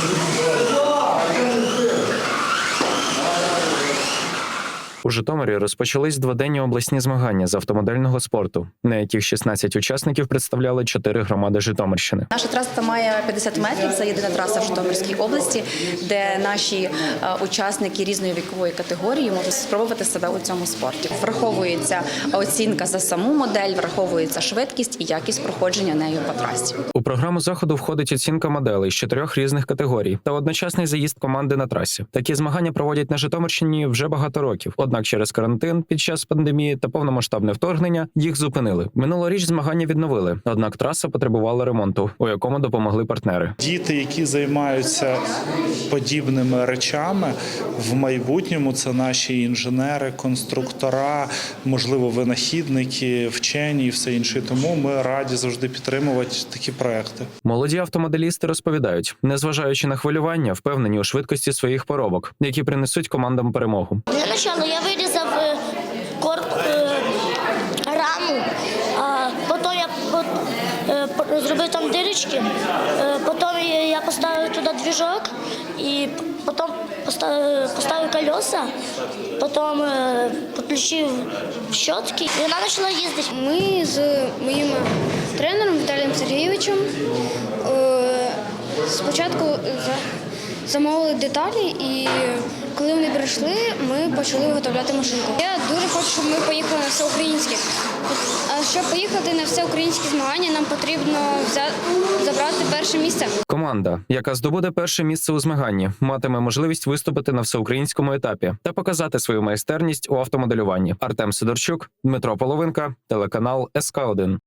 Thank you. У Житомирі розпочались дводенні обласні змагання з автомодельного спорту, на яких 16 учасників представляли чотири громади Житомирщини. Наша траса має 50 метрів. Це єдина траса в Житомирській області, де наші е, учасники різної вікової категорії можуть спробувати себе у цьому спорті. Враховується оцінка за саму модель, враховується швидкість і якість проходження нею по трасі. У програму заходу входить оцінка моделей з чотирьох різних категорій та одночасний заїзд команди на трасі. Такі змагання проводять на Житомирщині вже багато років. Однак через карантин під час пандемії та повномасштабне вторгнення їх зупинили. Минулоріч змагання відновили. Однак траса потребувала ремонту, у якому допомогли партнери. Діти, які займаються подібними речами в майбутньому, це наші інженери, конструктора, можливо, винахідники, вчені і все інше. Тому ми раді завжди підтримувати такі проекти. Молоді автомоделісти розповідають, незважаючи на хвилювання, впевнені у швидкості своїх поробок, які принесуть командам перемогу. Для начала я вирізав е, е, раму, а потім я е, зробив там дирочки, потім я- я поставив туди двіжок і потім поставив, поставив колеса, потім підключив щотки і вона почала їздити. Ми з моїм тренером Віталієм Сергійовичем спочатку замовили деталі, і коли вони прийшли, ми почали виготовляти машинку. Я дуже хочу, щоб ми поїхали на всеукраїнське. А щоб поїхати на всеукраїнські змагання, нам потрібно взя- забрати перше місце. Команда, яка здобуде перше місце у змаганні, матиме можливість виступити на всеукраїнському етапі та показати свою майстерність у автомоделюванні. Артем Сидорчук, Дмитро Половинка, телеканал СК 1